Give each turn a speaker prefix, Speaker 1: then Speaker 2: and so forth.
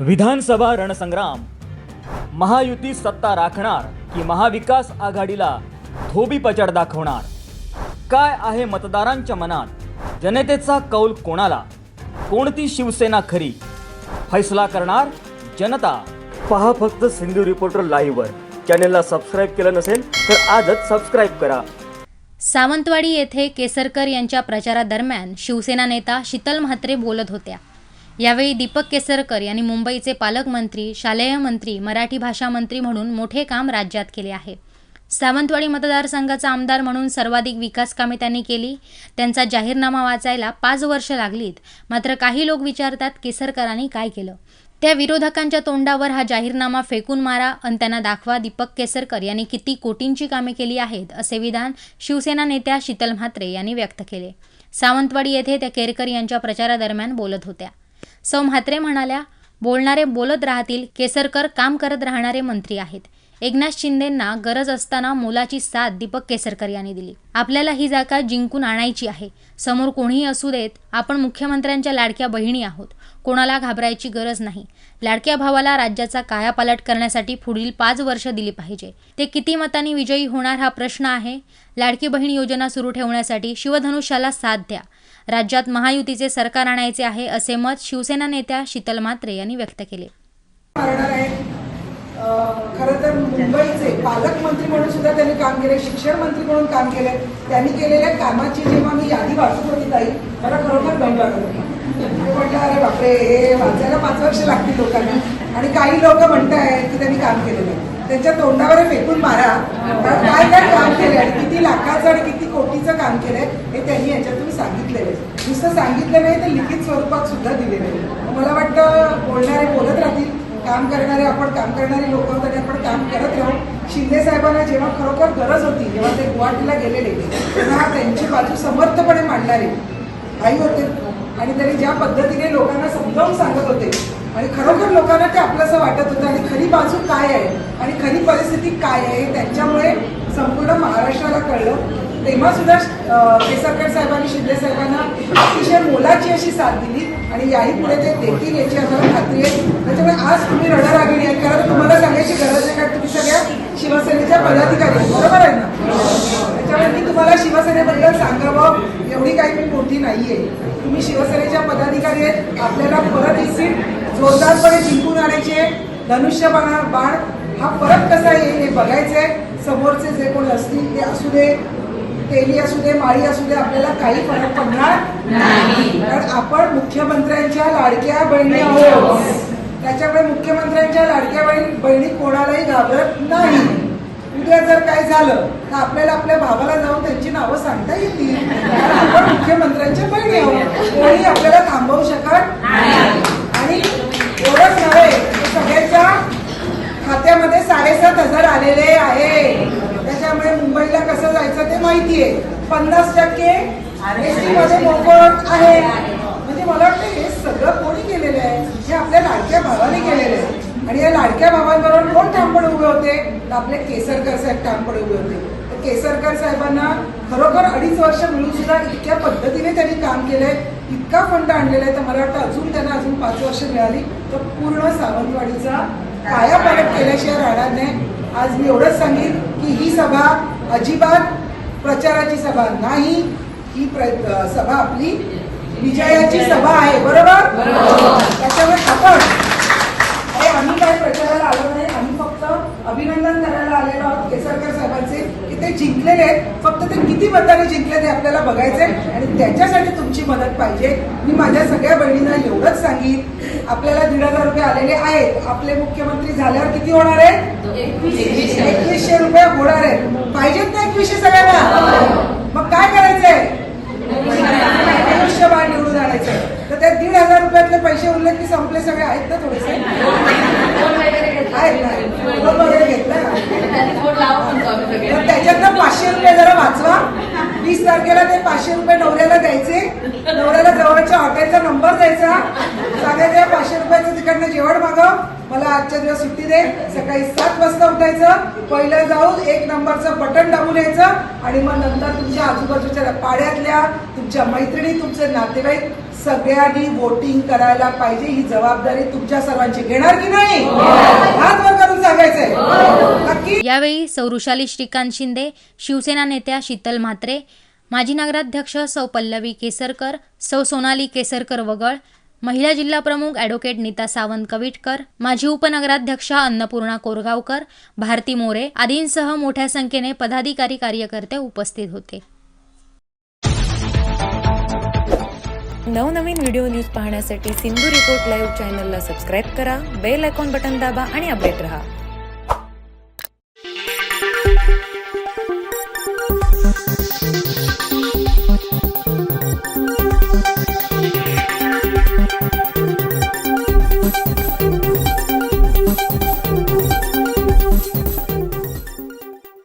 Speaker 1: विधानसभा रणसंग्राम. महायुती सत्ता राखणार की महाविकास आघाडीला धोबी पचड दाखवणार? काय आहे मतदारांच्या मनात? जनतेचा कौल कोणाला? कोणती शिवसेना खरी? फैसला करणार जनता. पहा फक्त सिंधू रिपोर्टर लाईव्हवर. चॅनेलला सबस्क्राईब केलं नसेल तर आजच सबस्क्राईब करा.
Speaker 2: सावंतवाडी येथे केसरकर यांच्या प्रचारादरम्यान शिवसेना नेता शीतल म्हात्रे बोलत होत्या. यावेळी दीपक केसरकर यांनी मुंबईचे पालकमंत्री शालेय मंत्री मराठी भाषा मंत्री म्हणून मोठे काम राज्यात केले आहे. सावंतवाडी मतदारसंघाचा आमदार म्हणून सर्वाधिक विकास कामे त्यांनी केली. त्यांचा जाहीरनामा वाचायला पाच वर्ष लागलीत. मात्र काही लोक विचारतात केसरकरांनी काय केलं. त्या विरोधकांच्या तोंडावर हा जाहीरनामा फेकून मारा आणि त्यांना दाखवा दीपक केसरकर यांनी किती कोटींची कामे केली आहेत असे विधान शिवसेना नेत्या शीतल म्हात्रे यांनी व्यक्त केले. सावंतवाडी येथे त्या केरकर यांच्या प्रचारादरम्यान बोलत होत्या. सौ म्हात्रे म्हणाल्या बोलणारे बोलत राहतील केसरकर काम करत राहणारे मंत्री आहेत. एकनाथ शिंदेंना गरज असताना मोलाची साथ दीपक केसरकर यांनी दिली. आपल्याला ही जागा जिंकून आणायची आहे. समोर कोणीही असू देत आपण मुख्यमंत्र्यांच्या लाडक्या बहिणी आहोत. कोणाला घाबरायची गरज नाही. लाडक्या भावाला राज्याचा कायापालट करण्यासाठी पुढील पाच वर्ष दिली पाहिजे. ते किती मतांनी विजयी होणार हा प्रश्न आहे? लाडकी बहीण योजना सुरू ठेवण्यासाठी शिवधनुष्याला साथ द्या. राज्यात महायुतीचे सरकार आणायचे आहे असे मत शिवसेना नेत्या शीतल म्हात्रे यांनी व्यक्त केले.
Speaker 3: मारणार खरं तर मुंबईचे पालकमंत्री म्हणून सुद्धा त्यांनी काम केले शिक्षण मंत्री म्हणून काम केले. त्यांनी केलेल्या कामाची जेव्हा मी यादी वाचत होती ताई मला खरोखर दम लागत होती. म्हटलं अरे बापरे हे वाचायला पाच वर्ष लागतील लोकांना. आणि काही लोक म्हणतायत की त्यांनी काम केलेलं त्यांच्या तोंडावर फेकून मारा. काय काय काम केलंय आणि किती लाखाचं आणि किती कोटीचं काम केलंय हे त्यांनी सांगितलेले नुसतं सांगितलं नाही तर लिखित स्वरूपात सुद्धा दिलेले मला वाटतं बोलणारे बोलत राहतील. काम करणारे आपण काम करणारे लोक आहोत आणि आपण काम करत राहू. शिंदे साहेबांना जेव्हा खरोखर गरज होती जेव्हा ते गुवाहाटीला गेलेले. तेव्हा त्यांची बाजू समर्थपणे मांडणारे. आई होते. आणि त्यांनी ज्या पद्धतीने लोकांना समजावून सांगत होते आणि खरोखर लोकांना ते आपलंसं वाटत होतं आणि खरी बाजू काय आहे आणि खरी परिस्थिती काय आहे त्यांच्यामुळे संपूर्ण महाराष्ट्राला कळलं. तेव्हा सुद्धा केसरकर साहेबांनी शिंदे साहेबांना अतिशय मोलाची अशी साथ दिली आणि याही पुढे ते देतील याची आम्हाला खात्री आहे. त्याच्यामुळे आज तुम्ही रणरागिणी आहे. कारण तुम्हाला सांगायची गरज आहे कारण तुम्ही सगळ्या शिवसेनेच्या पदाधिकारी बरोबर आहे ना? त्याच्यामुळे मी तुम्हाला शिवसेनेबद्दल सांगावं एवढी काही मी मोठी नाहीये. तुम्ही शिवसेनेच्या पदाधिकारी आहेत. आपल्याला परत ही सीट जोरदारपणे जिंकून आणायची आहे. बाणा बाण हा परत कसा येईल हे बघायचं आहे समोरचे जे कोण असतील ते असू दे तेली असू दे माळी असू दे आपल्याला काही फरक पडणार नाही. कारण आपण मुख्यमंत्र्यांच्या लाडक्या बहिणी आहोत. त्याच्यामुळे मुख्यमंत्र्यांच्या लाडक्या बहीण बहिणी कोणालाही घाबरत नाही. उद्या जर काय झालं तर आपल्याला आपल्या भावाला जाऊन त्यांची नावं सांगता येतील. कारण आपण मुख्यमंत्र्यांच्या बहिणी आहोत. कोणी आपल्याला थांबवू शकत आणि एवढंच नव्हे सगळ्यांच्या खात्यामध्ये साडेसात हजार आलेले आहे त्यामुळे मुंबईला कसं जायचं ते माहिती आहे. पन्नास टक्के एसटी मध्ये मोफत आहे. म्हणजे मला वाटतं हे सगळं कोणी केलेलं आहे? हे आपल्या लाडक्या भावाने केलेलं आहे. आणि या लाडक्या भावांबरोबर कोण ठामपणे उभे होते? तर आपले केसरकर साहेब ठामपणे उभे होते. तर केसरकर साहेबांना खरोखर अडीच वर्ष मिळून सुद्धा इतक्या पद्धतीने त्यांनी काम केलंय इतका फंड आणलेला आहे. तर मला वाटतं अजून त्यांना अजून पाच वर्ष मिळाली. तर पूर्ण सावंतवाडीचा कायापालट केल्याशिवाय राहणार नाही. आज मी एवढंच सांगेन की ही सभा अजिबात प्रचाराची सभा नाही. ही प्र सभा आपली विजयाची सभा आहे बरोबर? त्याच्यामुळे आपण अरे आम्ही काय प्रचाराला आलो नाही आम्ही फक्त अभिनंदन करायला आलेलो आहोत केसरकर साहेबांचे की ते जिंकलेले आहेत फक्त ते किती मताने जिंकले ते आपल्याला बघायचे आणि त्याच्यासाठी तुमची मदत पाहिजे. मी माझ्या सगळ्या बहिणींना एवढंच सांगीन आपल्याला दीड हजार रुपये आलेले आहेत. आपले मुख्यमंत्री झाल्यावर किती होणार आहे? एकवीसशे रुपये होणार आहे पाहिजेत ना एकवीसशे सगळ्यांना मग काय करायचंय आयुष्यभर निवडून आणायचं तर त्या दीड हजार रुपयातले पैसे उरले की संपले सगळे आहेत ना थोडेसे आहेत ना लोन वगैरे घेतलं तर त्याच्यातनं पाचशे रुपये जरा वाचवा. वीस तारखेला ते पाचशे रुपये नवऱ्याला द्यायचे. नवऱ्याला जवळच्या हॉटेलचा नंबर द्यायचा. सांगायचं त्या पाचशे रुपयाचं तिकडनं जेवण मागव. मला आजच्या दिवस सुट्टी दे. सकाळी सात वाजता उठायचं. पहिलं जाऊन एक नंबरचं बटन दाबून यायचं. आणि मग नंतर तुमच्या आजूबाजूच्या पाड्यातल्या तुमच्या मैत्रिणी तुमचे नातेवाईक सगळ्यांनी वोटिंग करायला पाहिजे. ही जबाबदारी तुमच्या सर्वांची. घेणार की नाही? हात वर करून सांगायचंय.
Speaker 2: यावेळी सौरुशाली श्रीकांत शिंदे शिवसेना नेत्या शीतल म्हात्रे माजी नगराध्यक्ष सौ पल्लवी केसरकर सौ सोनाली केसरकर वगळ महिला जिल्हा प्रमुख ॲडव्होकेट नीता सावंत कविटकर माजी उपनगराध्यक्षा अन्नपूर्णा कोरगावकर भारती मोरे आदींसह मोठ्या संख्येने पदाधिकारी कार्यकर्ते उपस्थित होते.
Speaker 4: नवनवीन व्हिडिओ न्यूज पाहण्यासाठी सिंधू रिपोर्ट लाईव्ह चॅनलला सबस्क्राईब करा बेल आयकॉन बटन दाबा आणि अपडेट रहा.